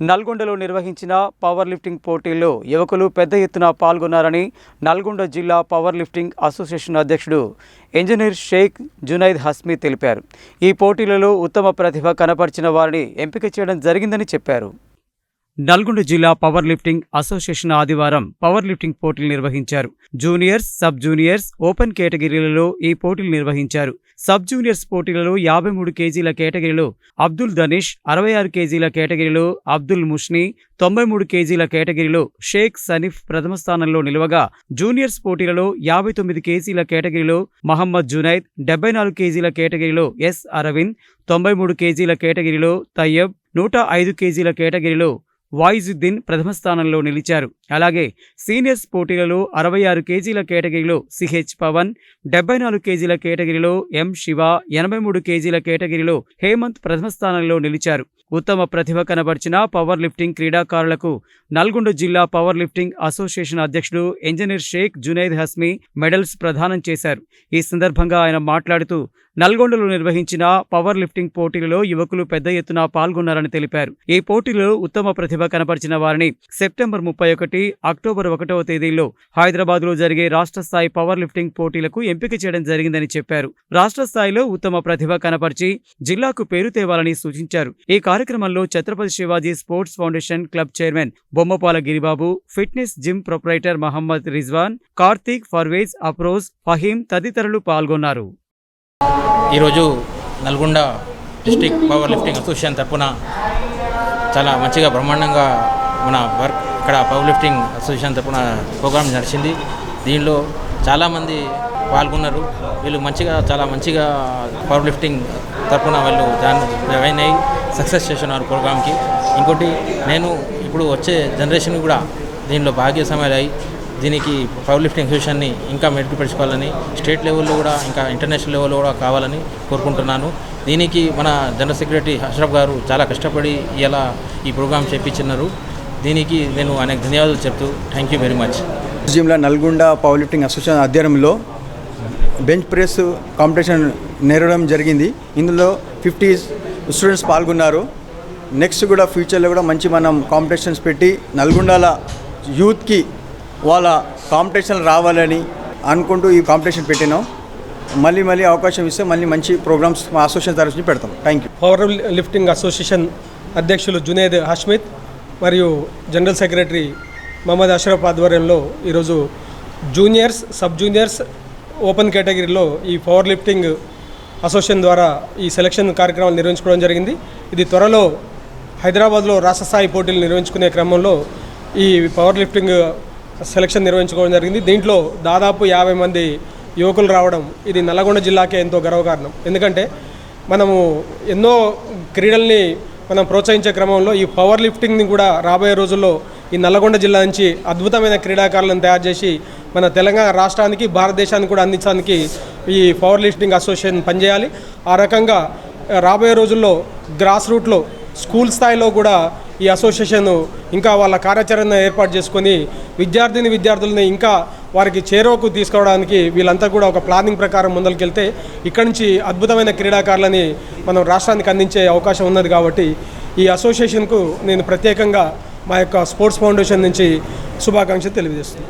నల్గొండలో నిర్వహించిన power lifting పోటీల్లో యువకులు పెద్ద ఎత్తున పాల్గొన్నారని నల్గొండ జిల్లా పవర్ లిఫ్టింగ్ అసోసియేషన్ అధ్యక్షుడు ఇంజనీర్ షేక్ జునైద్ హస్మీ తెలిపారు. ఈ పోటీలలో ఉత్తమ ప్రతిభ కనపరిచిన వారిని ఎంపిక చేయడం జరిగిందని చెప్పారు. నల్గొండ జిల్లా పవర్ లిఫ్టింగ్ అసోసియేషన్ ఆదివారం పవర్ లిఫ్టింగ్ పోటీలు నిర్వహించారు. జూనియర్స్ సబ్ జూనియర్స్ ఓపెన్ కేటగిరీలలో ఈ పోటీలు నిర్వహించారు. సబ్ జూనియర్స్ పోటీలలో యాభై మూడు కేజీల కేటగిరీలో అబ్దుల్ దనీష్ అరవై ఆరు కేజీల కేటగిరీలో అబ్దుల్ ముష్ని తొంభై మూడు కేజీల కేటగిరీలో షేక్ సనీఫ్ ప్రథమ స్థానంలో నిలవగా జూనియర్స్ పోటీలలో యాభై తొమ్మిది కేజీల కేటగిరీలో మహమ్మద్ జునైద్ డెబ్బై నాలుగు కేజీల కేటగిరీలో ఎస్ అరవింద్ తొంభై మూడు కేజీల కేటగిరీలో తయ్యబ్ నూట ఐదు కేజీల కేటగిరీలో వాయిజుద్దీన్ ప్రథమ స్థానంలో నిలిచారు. అలాగే సీనియర్స్ పోటీలలో అరవై ఆరు కేజీల కేటగిరీలో సిహెచ్ పవన్ డెబ్బై నాలుగు కేజీల కేటగిరీలో ఎం శివ ఎనభై మూడు కేజీల కేటగిరీలో హేమంత్ ప్రథమ స్థానంలో నిలిచారు. ఉత్తమ ప్రతిభ కనబర్చిన పవర్ లిఫ్టింగ్ క్రీడాకారులకు నల్గొండ జిల్లా పవర్ లిఫ్టింగ్ అసోసియేషన్ అధ్యక్షుడు ఇంజనీర్ షేక్ జునైద్ హస్మీ మెడల్స్ ప్రదానం చేశారు. ఈ సందర్భంగా ఆయన మాట్లాడుతూ నల్గొండలో నిర్వహించిన పవర్ లిఫ్టింగ్ పోటీలలో యువకులు పెద్ద ఎత్తున పాల్గొన్నారని తెలిపారు. ఈ పోటీలో ఉత్తమ ప్రతిభ కనపరిచిన వారిని సెప్టెంబర్ ముప్పై ఒకటి అక్టోబర్ ఒకటవ తేదీల్లో హైదరాబాద్లో జరిగే రాష్ట్ర స్థాయి పవర్ లిఫ్టింగ్ పోటీలకు ఎంపిక చేయడం జరిగిందని చెప్పారు. రాష్ట్ర స్థాయిలో ఉత్తమ ప్రతిభ కనపరిచి జిల్లాకు పేరు తేవాలని సూచించారు. ఈ కార్యక్రమంలో Chhatrapati Shivaji sports foundation club chairman Bommapala Giribabu fitness gym proprietor Mohammed Rizwan Karthik Parvez Afroz Faheem తదితరులు పాల్గొన్నారు. ఈరోజు Nalgonda district power lifting association తరఫున చాలా మంచిగా బ్రహ్మాండంగా మన వర్క్ ఇక్కడ పవర్ లిఫ్టింగ్ అసోసియేషన్ తరఫున ప్రోగ్రామ్ నడిచింది. దీనిలో చాలామంది పాల్గొన్నారు. వీళ్ళు మంచిగా చాలా మంచిగా పవర్ లిఫ్టింగ్ తరఫున వాళ్ళు జాయిన్ జాయిన్ అయ్యి సక్సెస్ చేస్తున్నారు ప్రోగ్రామ్కి ఇంకోటి నేను ఇప్పుడు వచ్చే జనరేషన్ కూడా దీనిలో భాగ్యస్వామ్యాలు అయ్యి దీనికి పవర్ లిఫ్టింగ్ అసోసియేషన్ని ఇంకా మెరుగుపరచుకోవాలని స్టేట్ లెవెల్లో కూడా ఇంకా ఇంటర్నేషనల్ లెవెల్లో కూడా కావాలని కోరుకుంటున్నాను. దీనికి మన జనరల్ సెక్రటరీ అష్రఫ్ గారు చాలా కష్టపడి ఇలా ఈ ప్రోగ్రాం చేపించినారు. దీనికి నేను అనేక ధన్యవాదాలు చెప్తూ థ్యాంక్ యూ వెరీ మచ్ జిమ్లా నల్గొండ పవర్ లిఫ్టింగ్ అసోసియేషన్ ఆధ్వర్యంలో బెంచ్ ప్రెస్ కాంపిటీషన్ నేరడం జరిగింది. ఇందులో ఫిఫ్టీ స్టూడెంట్స్ పాల్గొన్నారు. నెక్స్ట్ కూడా ఫ్యూచర్లో కూడా మంచి మనం కాంపిటీషన్స్ పెట్టి నల్గొండల యూత్కి వాళ్ళ కాంపిటీషన్ రావాలని అనుకుంటూ ఈ కాంపిటీషన్ పెట్టినాం. మళ్ళీ మళ్ళీ అవకాశం ఇస్తే మళ్ళీ మంచి ప్రోగ్రామ్స్ మా అసోసియేషన్ తరఫు నుంచి పెడతాం. Thank you power lifting association అధ్యక్షులు జునేద్ హష్మిత్ మరియు జనరల్ సెక్రటరీ మహమ్మద్ అషరఫ్ ఆధ్వర్యంలో ఈరోజు జూనియర్స్ సబ్ జూనియర్స్ ఓపెన్ కేటగిరీలో ఈ పవర్ లిఫ్టింగ్ అసోసియేషన్ ద్వారా ఈ సెలక్షన్ కార్యక్రమాలు నిర్వహించుకోవడం జరిగింది. ఇది త్వరలో హైదరాబాద్లో రాష్ట్ర స్థాయి పోటీలు నిర్వహించుకునే క్రమంలో ఈ పవర్ లిఫ్టింగ్ సెలక్షన్ నిర్వహించుకోవడం జరిగింది. దీంట్లో దాదాపు యాభై మంది యువకులు రావడం ఇది నల్లగొండ జిల్లాకే ఎంతో గర్వకారణం. ఎందుకంటే మనము ఎన్నో క్రీడల్ని మనం ప్రోత్సహించే క్రమంలో ఈ పవర్ లిఫ్టింగ్ని కూడా రాబోయే రోజుల్లో ఈ నల్లగొండ జిల్లా నుంచి అద్భుతమైన క్రీడాకారులను తయారు చేసి మన తెలంగాణ రాష్ట్రానికి భారతదేశానికి కూడా అందించడానికి ఈ పవర్ లిఫ్టింగ్ అసోసియేషన్ పనిచేయాలి. ఆ రకంగా రాబోయే రోజుల్లో గ్రాస్ రూట్లో స్కూల్ స్థాయిలో కూడా ఈ అసోసియేషన్ ఇంకా వాళ్ళ కార్యాచరణ ఏర్పాటు చేసుకొని విద్యార్థిని విద్యార్థులని ఇంకా వారికి చేరువకు తీసుకోవడానికి వీళ్ళంతా కూడా ఒక ప్లానింగ్ ప్రకారం ముందరికెళ్తే ఇక్కడి నుంచి అద్భుతమైన క్రీడాకారులని మనం రాష్ట్రానికి అందించే అవకాశం ఉన్నది కాబట్టి ఈ అసోసియేషన్కు నేను ప్రత్యేకంగా మా యొక్క స్పోర్ట్స్ ఫౌండేషన్ నుంచి శుభాకాంక్షలు తెలియజేస్తున్నాను.